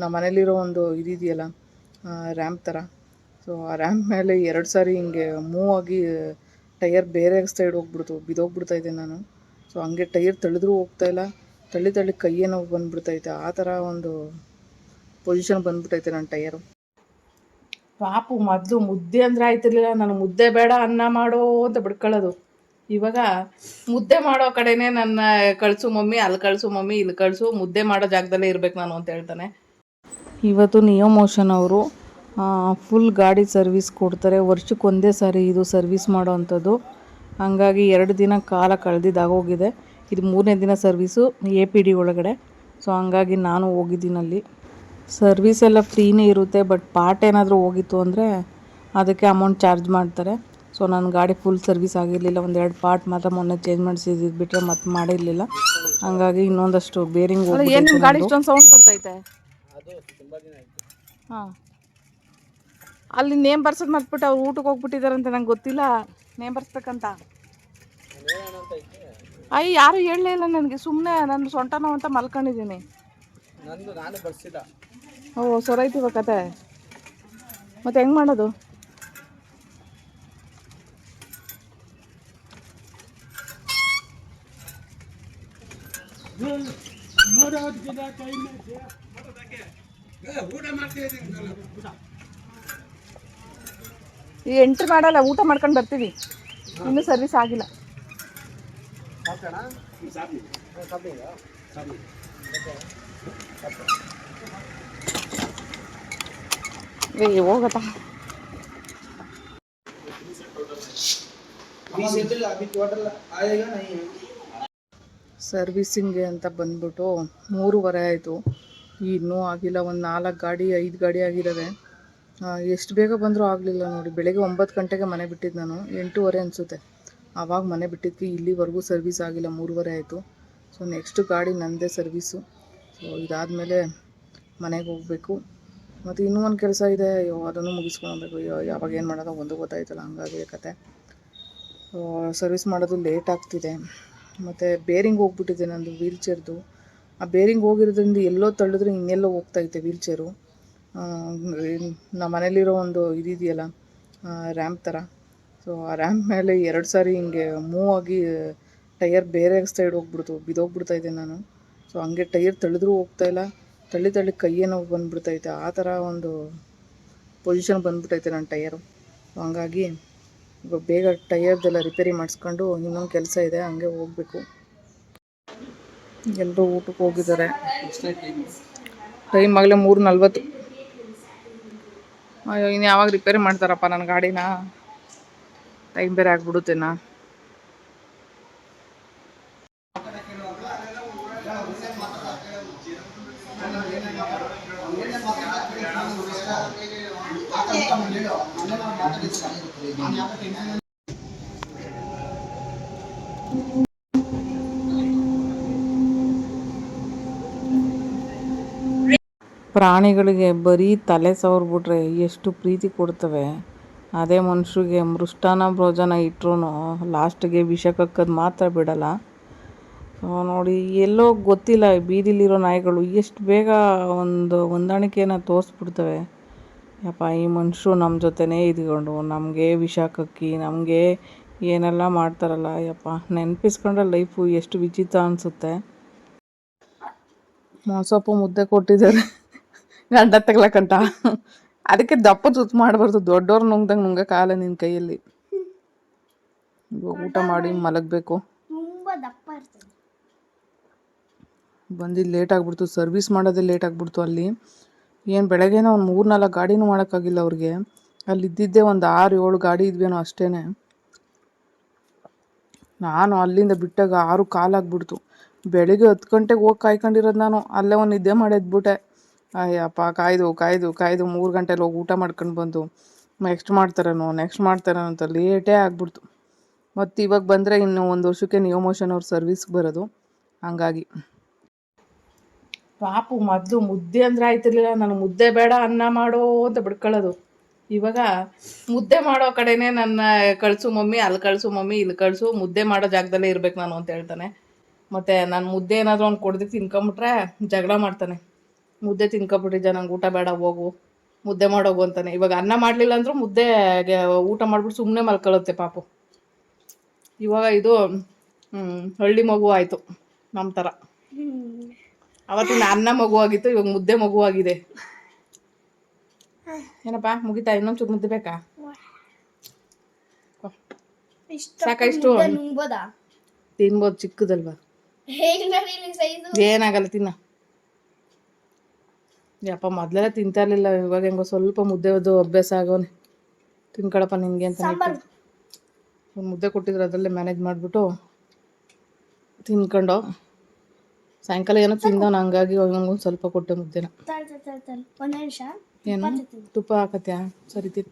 ನಮ್ಮ ಮನೇಲಿರೋ ಒಂದು ಇದಿದೆಯಲ್ಲ ರ್ಯಾಂಪ್ ಥರ ಸೊ ಆ ರ್ಯಾಂಪ್ ಮೇಲೆ ಎರಡು ಸಾರಿ ಹಿಂಗೆ ಮೂವ್ ಆಗಿ ಟೈರ್ ಬೇರೆ ಸೈಡ್ ಹೋಗ್ಬಿಡ್ತು, ಬಿದ್ದೋಗ್ಬಿಡ್ತಾ ಇದ್ದೆ ನಾನು. ಸೊ ಹಂಗೆ ಟೈರ್ ತಳ್ಳಿದ್ರೂ ಹೋಗ್ತಾಯಿಲ್ಲ ತಳ್ಳಿ ತಳ್ಳಿ ಕೈಯೇ ನೋವು ಬಂದ್ಬಿಡ್ತೈತೆ. ಆ ಥರ ಒಂದು ಪೊಸಿಷನ್ ಬಂದ್ಬಿಟ್ಟೈತೆ ನನ್ನ ಟೈರು ಪಾಪು, ಮೊದಲು ಮುದ್ದೆ ಅಂದರೆ ಆಯ್ತಿರ್ಲಿಲ್ಲ, ನಾನು ಮುದ್ದೆ ಬೇಡ ಅನ್ನ ಮಾಡೋ ಅಂತ ಬಿಡ್ಕೊಳ್ಳೋದು. ಇವಾಗ ಮುದ್ದೆ ಮಾಡೋ ಕಡೆನೇ ನನ್ನ ಕಳಿಸು ಮಮ್ಮಿ, ಅಲ್ಲಿ ಕಳಿಸು ಮಮ್ಮಿ, ಇಲ್ಲಿ ಕಳಿಸು, ಮುದ್ದೆ ಮಾಡೋ ಜಾಗದಲ್ಲೇ ಇರ್ಬೇಕು ನಾನು ಅಂತ ಹೇಳ್ತಾನೆ. ಇವತ್ತು ನಿಯೋ ಮೋಷನ್ ಅವರು ಫುಲ್ ಗಾಡಿ ಸರ್ವಿಸ್ ಕೊಡ್ತಾರೆ. ವರ್ಷಕ್ಕೆ ಒಂದೇ ಸಾರಿ ಇದು ಸರ್ವಿಸ್ ಮಾಡೋ ಅಂಥದ್ದು. ಹಂಗಾಗಿ ಎರಡು ದಿನ ಕಾಲ ಕಳೆದಿದ್ದಾಗೋಗಿದೆ ಇದು ಮೂರನೇ ದಿನ ಸರ್ವಿಸು ಎ ಪಿ ಡಿ ಒಳಗಡೆ. ಸೊ ಹಂಗಾಗಿ ನಾನು ಹೋಗಿದ್ದೀನಿ ಅಲ್ಲಿ. ಸರ್ವಿಸ್ ಎಲ್ಲ ಫ್ರೀನೇ ಇರುತ್ತೆ ಬಟ್ ಪಾರ್ಟ್ ಏನಾದರೂ ಹೋಗಿತ್ತು ಅಂದರೆ ಅದಕ್ಕೆ ಅಮೌಂಟ್ ಚಾರ್ಜ್ ಮಾಡ್ತಾರೆ. ಸೊ ನನ್ನ ಗಾಡಿ ಫುಲ್ ಸರ್ವಿಸ್ ಆಗಿರಲಿಲ್ಲ. ಒಂದೆರಡು ಪಾರ್ಟ್ ಮಾತ್ರ ಮೊನ್ನೆ ಚೇಂಜ್ ಮಾಡಿಸಿದ್ದು ಬಿಟ್ಟರೆ ಮತ್ತೆ ಮಾಡಿರಲಿಲ್ಲ. ಹಂಗಾಗಿ ಇನ್ನೊಂದಷ್ಟು ಬೇರಿಂಗ್ ಏನು ನಿಮ್ಮ ಗಾಡಿ ಇಷ್ಟೊಂದು ಸೌಂಡ್ ಬರ್ತೈತೆ? ಹಾಂ. ಅಲ್ಲಿ ನೇಮ್ ಬರ್ಸೋದು ಮತ್ಬಿಟ್ಟು ಅವ್ರು ಊಟಕ್ಕೆ ಹೋಗ್ಬಿಟ್ಟಿದಾರಂತೆ ನಂಗೆ ಗೊತ್ತಿಲ್ಲ. ನೇಮ್ ಬರ್ಸ್ಬೇಕಂತ. ಅಯ್ಯ ಯಾರು ಹೇಳಲೇ ಇಲ್ಲ ನನಗೆ. ಸುಮ್ಮನೆ ನಾನು ಸೊಂಟ ನೋವು ಅಂತ ಮಲ್ಕೊಂಡಿದ್ದೀನಿ. ನಂದು ನಾನು ಬರ್ಸಿಲ್ಲ ಓ ಸೊರೈತಿ ಕತೆ. ಮತ್ತೆ ಹೆಂಗೆ ಮಾಡೋದು? ಈ ಎಂಟ್ರಿ ಮಾಡಲ್ಲ ಊಟ ಮಾಡ್ಕೊಂಡು ಬರ್ತೀವಿ ಇನ್ನೂ ಸರ್ವಿಸ್ ಆಗಿಲ್ಲ ಏ ಹೋಗತ್ತ अभी टोटल आएगा नहीं ಸರ್ವಿಸಿಂಗ್ಗೆ ಅಂತ ಬಂದ್ಬಿಟ್ಟು ಮೂರುವರೆ ಆಯಿತು. ಇನ್ನೂ ಆಗಿಲ್ಲ, ಒಂದು ನಾಲ್ಕು ಗಾಡಿ, ಐದು ಗಾಡಿ ಆಗಿದ್ದಾವೆ ಎಷ್ಟು ಬೇಗ ಬಂದರೂ ಆಗಲಿಲ್ಲ ನೋಡಿ. ಬೆಳಗ್ಗೆ ಒಂಬತ್ತು ಗಂಟೆಗೆ ಮನೆ ಬಿಟ್ಟಿದ್ದು ನಾನು. ಎಂಟೂವರೆ ಅನಿಸುತ್ತೆ. ಆವಾಗ ಮನೆ ಬಿಟ್ಟಿದ್ವಿ ಇಲ್ಲಿವರೆಗೂ ಸರ್ವಿಸ್ ಆಗಿಲ್ಲ, ಮೂರುವರೆ ಆಯಿತು. ಸೊ ನೆಕ್ಸ್ಟ್ ಗಾಡಿ ನನ್ನದೇ ಸರ್ವಿಸು. ಸೊ ಇದಾದಮೇಲೆ ಮನೆಗೆ ಹೋಗಬೇಕು. ಮತ್ತು ಇನ್ನೂ ಒಂದು ಕೆಲಸ ಇದೆ. ಅಯ್ಯೋ, ಅದನ್ನು ಮುಗಿಸ್ಕೊಳ್ಬೇಕು ಅಯ್ಯೋ, ಯಾವಾಗ ಏನು ಮಾಡೋದು ಒಂದು ಗೊತ್ತಾಯ್ತಲ್ಲ ಹಂಗಾಗಿ ಕತೆ ಸರ್ವಿಸ್ ಮಾಡೋದು ಲೇಟ್ ಆಗ್ತಿದೆ. ಮತ್ತು ಬೇರಿಂಗ್ ಹೋಗ್ಬಿಟ್ಟಿದೆ ನಂದು ವೀಲ್ ಚೇರ್ದು ಆ ಬೇರಿಂಗ್ ಹೋಗಿರೋದ್ರಿಂದ ಎಲ್ಲೋ ತಳ್ಳಿದ್ರೆ ಇನ್ನೆಲ್ಲೋ ಹೋಗ್ತಾ ವೀಲ್ ಚೇರು ನಮ್ಮ ಮನೇಲಿರೋ ಒಂದು ಇದಿದೆಯಲ್ಲ ರ್ಯಾಂಪ್ ಥರ ಸೊ ಆ ರ್ಯಾಂಪ್ ಮೇಲೆ ಎರಡು ಸಾರಿ ಹಿಂಗೆ ಮೂವ್ ಆಗಿ ಟೈರ್ ಬೇರೆ ಸೈಡ್ ಹೋಗ್ಬಿಡ್ತು, ಬಿದ್ದೋಗ್ಬಿಡ್ತಾ ಇದ್ದೆ ನಾನು. ಸೊ ಹಂಗೆ ಟೈರ್ ತಳೆದ್ರು ಹೋಗ್ತಾ ಇಲ್ಲ, ತಳ್ಳಿ ತಳ್ಳಿ ಕೈಯೇ ನೋವು ಬಂದ್ಬಿಡ್ತೈತೆ ಆ ಥರ ಒಂದು ಪೊಸಿಷನ್ ಬಂದ್ಬಿಟ್ಟೈತೆ ನನ್ನ ಟಯರು. ಸೊ ಹಂಗಾಗಿ ಇವಾಗ ಬೇಗ ಟಯರ್ದೆಲ್ಲ ರಿಪೇರಿ ಮಾಡಿಸ್ಕೊಂಡು ಇನ್ನೊಂದು ಕೆಲಸ ಇದೆ, ಹಂಗೆ ಹೋಗಬೇಕು. ಎಲ್ಲರೂ ಊಟಕ್ಕೆ ಹೋಗಿದ್ದಾರೆ. ಟೈಮ್ ಆಗಲೇ ಮೂರು ನಲ್ವತ್ತು ಅಯ್ಯೋ, ಇನ್ನು ಯಾವಾಗ ರಿಪೇರಿ ಮಾಡ್ತಾರಪ್ಪ ನನ್ನ ಗಾಡಿನ? ಟೈಮ್ ಬೇರೆ ಆಗ್ಬಿಡುತ್ತೇನಾ? ಪ್ರಾಣಿಗಳಿಗೆ ಬರೀ ತಲೆ ಸವರ್ಬಿಟ್ರೆ ಎಷ್ಟು ಪ್ರೀತಿ ಕೊಡ್ತವೆ. ಅದೇ ಮನುಷ್ಯರಿಗೆ ಮೃಷ್ಟಾನ ಭೋಜನ ಇಟ್ರೂ ಲಾಸ್ಟಿಗೆ ವಿಷ ಕಕ್ಕದು ಮಾತ್ರ ಬಿಡಲ್ಲ. ನೋಡಿ, ಎಲ್ಲೋ ಗೊತ್ತಿಲ್ಲ, ಬೀದಿಲಿರೋ ನಾಯಿಗಳು ಎಷ್ಟು ಬೇಗ ಒಂದು ಹೊಂದಾಣಿಕೆಯನ್ನು ತೋರಿಸ್ಬಿಡ್ತವೆ. ಯಪ್ಪ ಈ ಮನುಷ್ಯರು ನಮ್ಮ ಜೊತೆನೇ ಇದ್ಕೊಂಡು ನಮಗೆ ವಿಷ ಕಕ್ಕಿ ನಮಗೆ ಏನೆಲ್ಲ ಮಾಡ್ತಾರಲ್ಲ ಯಪ್ಪ ನೆನಪಿಸ್ಕೊಂಡ್ರೆ ಲೈಫು ಎಷ್ಟು ವಿಚಿತ್ರ ಅನಿಸುತ್ತೆ. ಮೊಸಪ್ಪು ಮುದ್ದೆ ಕೊಟ್ಟಿದ್ದಾರೆ. ಗಂಡ ತಗ್ಲಕ್ಕಂಟ ಅದಕ್ಕೆ ದಪ್ಪ ತುತ್ತು ಮಾಡಬಾರ್ದು ದೊಡ್ಡವ್ರು ನುಂಗ್ದಂಗೆ ಕಾಲ ನಿನ್ನ ಕೈಯಲ್ಲಿ. ಊಟ ಮಾಡಿ ಮಲಗಬೇಕು. ಬಂದಿದ್ದು ಲೇಟ್ ಆಗಿಬಿಡ್ತು ಸರ್ವಿಸ್ ಮಾಡೋದೇ ಲೇಟ್ ಆಗಿಬಿಡ್ತು ಅಲ್ಲಿ. ಏನು ಬೆಳಗ್ಗೆನೇ ಒಂದು ಮೂರು ನಾಲ್ಕು ಗಾಡಿನೂ ಮಾಡೋಕ್ಕಾಗಿಲ್ಲ ಅವ್ರಿಗೆ. ಅಲ್ಲಿ ಇದ್ದಿದ್ದೆ ಒಂದು ಆರು ಏಳು ಗಾಡಿ ಇದ್ವೇನೋ ಅಷ್ಟೇ ನಾನು ಅಲ್ಲಿಂದ ಬಿಟ್ಟಾಗ ಆರು ಕಾಲಾಗ್ಬಿಡ್ತು ಬೆಳಿಗ್ಗೆ ಹತ್ತು ಗಂಟೆಗೆ ಹೋಗಿ ಕಾಯ್ಕೊಂಡಿರೋದು ನಾನು. ಅಲ್ಲೇ ಒಂದು ನಿದ್ದೆ ಮಾಡಿ ಎದ್ಬಿಟ್ಟೆ ಅಯ್ಯಪ್ಪ, ಕಾಯ್ದು ಕಾಯ್ದು ಕಾಯ್ದು ಮೂರು ಗಂಟೆಲಿ ಹೋಗಿ ಊಟ ಮಾಡ್ಕೊಂಡು ಬಂದು. ನೆಕ್ಸ್ಟ್ ಮಾಡ್ತಾರೇನೋ ನೆಕ್ಸ್ಟ್ ಮಾಡ್ತಾರೇನೋ ಅಂತ ಲೇಟೇ ಆಗ್ಬಿಡ್ತು. ಮತ್ತು ಇವಾಗ ಬಂದರೆ ಇನ್ನು ಒಂದು ವರ್ಷಕ್ಕೆ ನಿಯೋ ಮೋಷನ್ ಅವ್ರ ಸರ್ವಿಸ್ಗೆ ಬರೋದು. ಹಂಗಾಗಿ. ಪಾಪು ಮೊದಲು ಮುದ್ದೆ ಅಂದರೆ ಆಯ್ತಿರ್ಲಿಲ್ಲ, ನಾನು ಮುದ್ದೆ ಬೇಡ ಅನ್ನ ಮಾಡೋ ಅಂತ ಬಿಡ್ಕೊಳ್ಳೋದು ಇವಾಗ ಮುದ್ದೆ ಮಾಡೋ ಕಡೆನೇ ನನ್ನ ಕಳಿಸು ಮಮ್ಮಿ, ಅಲ್ಲಿ ಕಳಿಸು ಮಮ್ಮಿ, ಇಲ್ಲಿ ಕಳಿಸು, ಮುದ್ದೆ ಮಾಡೋ ಜಾಗದಲ್ಲೇ ಇರ್ಬೇಕು ನಾನು ಅಂತ ಹೇಳ್ತಾನೆ. ಮತ್ತು ನಾನು ಮುದ್ದೆ ಏನಾದರೂ ಅವ್ನು ಕೊಡದೆ ತಿನ್ಕೊಂಬಿಟ್ರೆ ಜಗಳ ಮಾಡ್ತಾನೆ. ಮುದ್ದೆ ತಿನ್ಕೊಬಿಟ್ಟಿದ್ದೆ ನಂಗೆ ಊಟ ಬೇಡ, ಹೋಗು, ಮುದ್ದೆ ಮಾಡೋಗು ಅಂತಾನೆ. ಇವಾಗ ಅನ್ನ ಮಾಡಲಿಲ್ಲ ಅಂದ್ರು ಮುದ್ದೆ ಊಟ ಮಾಡ್ಬಿಟ್ಟು ಸುಮ್ಮನೆ ಮಲ್ಕೊಳ್ಳುತ್ತೆ ಪಾಪು. ಇವಾಗ ಇದು ಹಳ್ಳಿ ಮಗು ಆಯಿತು ನಮ್ಮ ಥರ ಅವತ್ತಿನ ಅನ್ನ ಮಗು ಆಗಿತ್ತು ಇವಾಗ ಮುದ್ದೆ ಮಗು ಆಗಿದೆ ಏನಪ್ಪ ಮುಗಿತಾ? ಇನ್ನೊಂದು ಚೂರು ಮುದ್ದೆ ಬೇಕಾ? ಸಾಕಷ್ಟು. ಇಷ್ಟು ತಿನ್ಬೋದು ಚಿಕ್ಕದಲ್ವಾ? ಏನಾಗಲ್ಲ ತಿನ್ನ. ಯಪ್ಪ ಮೊದ್ಲೆಲ್ಲ ತಿಂತಾ ಇರ್ಲಿಲ್ಲ ಇವಾಗ ಹೆಂಗೋ ಸ್ವಲ್ಪ ಮುದ್ದೆ ಒದ್ದು ಅಭ್ಯಾಸ ಆಗೋನೆ. ತಿನ್ಕೊಳಪ್ಪ ನಿನ್ಗೆ ಅಂತ ಮುದ್ದೆ ಕೊಟ್ಟಿದ್ರು ಅದರಲ್ಲೇ ಮ್ಯಾನೇಜ್ ಮಾಡಿಬಿಟ್ಟು ತಿನ್ಕೊಂಡು. ಸಾಯಂಕಾಲ ಏನೋ ತಿಂದವನು ಹಂಗಾಗಿ ಒಂದು ಸ್ವಲ್ಪ ಕೊಟ್ಟೆ ಮುದ್ದೆನ ಒಂದ್ ನಿಮಿಷ. ಏನು? ತುಪ್ಪ ಹಾಕತ್ಯಾ? ಸರಿ ತಿನ್.